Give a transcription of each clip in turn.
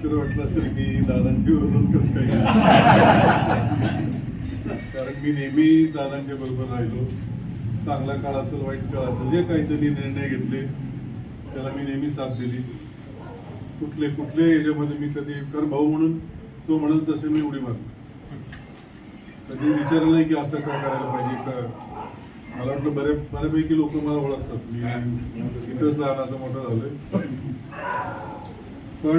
आश्चर्य वाटलं असेल की दादांची विरोधात कसं काय कारण मी नेहमी दादांच्या बरोबर राहिलो. चांगला काळ असेल वाईट काळ असेल जे काही त्यांनी निर्णय घेतले त्याला मी नेहमी साथ दिली. कुठले कुठल्या याच्यामध्ये मी कधी कारण भाऊ म्हणून तो म्हणत तसे मी उडी मारतो. कधी विचारलं नाही की असं का करायला पाहिजे का? मला वाटतं बऱ्या बऱ्यापैकी लोक मला ओळखतात. मी इथंच लहानाचं मोठं झालोय. पण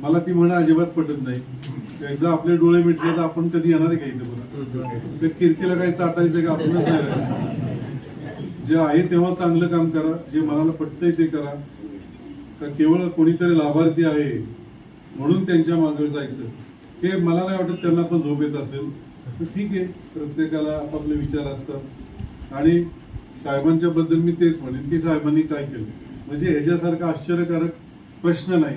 मला ती म्हणा अजिबात पटत नाही. एकदा आपले डोळे मिटले तर आपण कधी येणार आहे इथे बरं काही चाटायचं का? आपणच नाही जे आहे तेव्हा चांगलं काम करा. जे मनाला पटतंय ते करा. का केवळ कोणीतरी लाभार्थी आहे म्हणून त्यांच्या मागे जायचं. हे मला नाही वाटत त्यांना पण झोप येत असेल. तर ठीक आहे. प्रत्येकाला आपापले विचार असतात. आणि साहेबांच्या बद्दल मी तेच म्हणेन की साहेबांनी काय केलं? म्हणजे ह्याच्यासारखा आश्चर्यकारक प्रश्न नाही.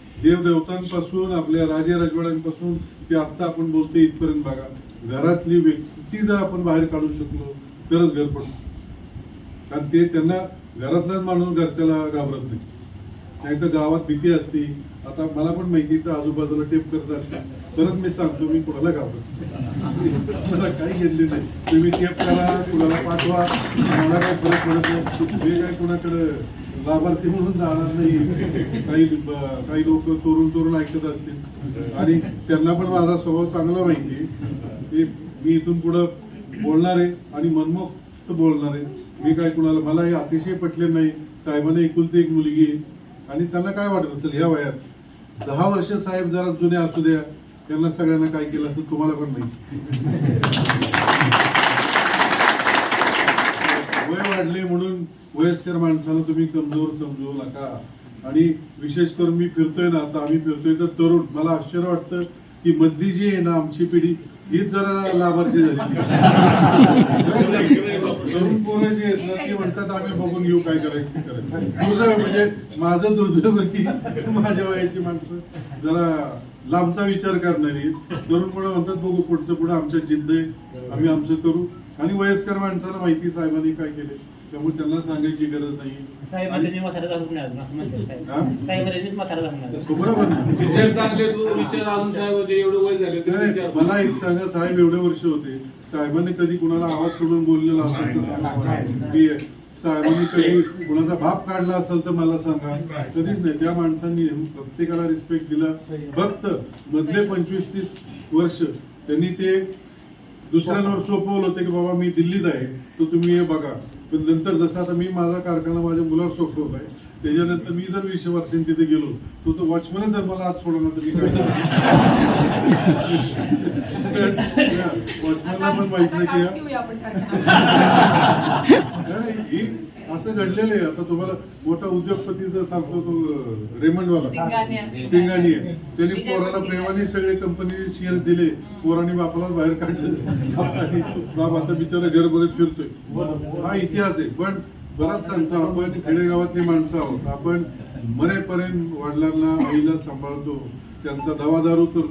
देवदेवतांपासून आपल्या राजे राजवाड्यांपासून ते आत्ता आपण बोलतो इथपर्यंत बघा. घरातली व्यक्ती जर आपण बाहेर काढू शकलो तरच घर पडतो. कारण ते त्यांना घरातलाच माणूस घरच्याला घाबरत नाही. नाही तर गावात भीती असती. आता मला पण माहिती आजूबाजूला टेप करत असते परत मी सांगतो मी कुणाला घाबरत मला काही घेतले नाही. तुम्ही टेप करा कुणाला पाठवा. मला काय फरक पडत नाही. काय कुणाकडे लाभार्थी म्हणून जाणार नाही. काही काही लोक चोरून चोरून ऐकत असतील. आणि त्यांना पण माझा स्वभाव चांगला माहिती की मी इथून पुढं बोलणार आहे आणि मनमोक्त बोलणार आहे. मी काय कुणाला मला हे अतिशय पटले नाही. साहेबांना एकुलती एक मुलगी आहे. आणि त्यांना काय वाटत असेल या वयात? दहा वर्ष साहेब जरा जुने असू द्या त्यांना सगळ्यांना काय केलं असं तुम्हाला पण माहिती. वय वाढले म्हणून वयस्कर माणसाला तुम्ही कमजोर समजू नका. आणि विशेष करून मी फिरतोय ना आता आम्ही फिरतोय तर तरुण. मला आश्चर्य वाटतं की मधली जी आहे ना आमची पिढी हीच जरा लाभार्थी झाली. तरुण पोरं जी आहेत ना ती म्हणतात आम्ही बघून घेऊ काय करायचं दुर्दैव म्हणजे माझं दुर्दैव की माझ्या वयाची माणसं. जरा लांबचा विचार करणारी. तरुण मुलं म्हणतात बघू पुढचं पुढे आमच्या जिद्द आहे. आम्ही आमचं करू. आणि वयस्कर माणसाला माहिती साहेबांनी काय केले त्यामुळे त्यांना सांगायची गरज नाही. बरोबर विचार मला एक सांगा साहेब एवढे वर्ष होते. साहेबांनी कधी कुणाला आवाज सोडून बोललेला असेल तर साहेबांनी कधी कुणाचा भाप काढला असेल तर मला सांगा. कधीच नाही. त्या माणसांनी प्रत्येकाला रिस्पेक्ट दिला. फक्त मधले पंचवीस तीस वर्ष त्यांनी ते दुसऱ्यांवर सोपवलं होतं की बाबा मी दिल्लीत आहे तर तुम्ही हे बघा. पण नंतर जसं आता मी माझा कारखाना माझ्या मुलावर सोपवला आहे त्याच्यानंतर मी जर वीस वर्षांनी तिथे गेलो तो तो वॉचमनच जर मला आज सोडवला तर मी काय वॉचमनला पण माहीत नाही की असं घडलेलं आहे. आता तुम्हाला मोठा उद्योगपतीचा सांगतो तो रेमंडवाला. सिंगानी आहे. त्यांनी पोराला. प्रेमाने सगळे कंपनी शेअर दिले. पोराने बापाला बाहेर काढलं. बाप आता बिचारा घर बघत फिरतोय. हा इतिहास आहे. पण बराच सांगतो आपण खेडेगावातली माणसं आहोत. आपण मरेपर्यंत वडिलांना आईला सांभाळतो. त्यांचा दवादारू करतो